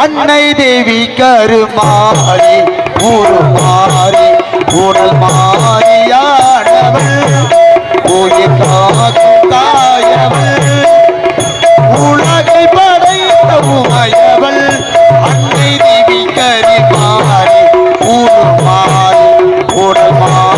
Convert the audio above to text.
அன்னை தேவி கருமாறி உருமாறி உடல் மாறியானவள் கோயில் காக்கும் தாயவள் உலகை படைத்த உமையவள் அன்னை தேவி கருமாறி உருமாறி உடல் மாறி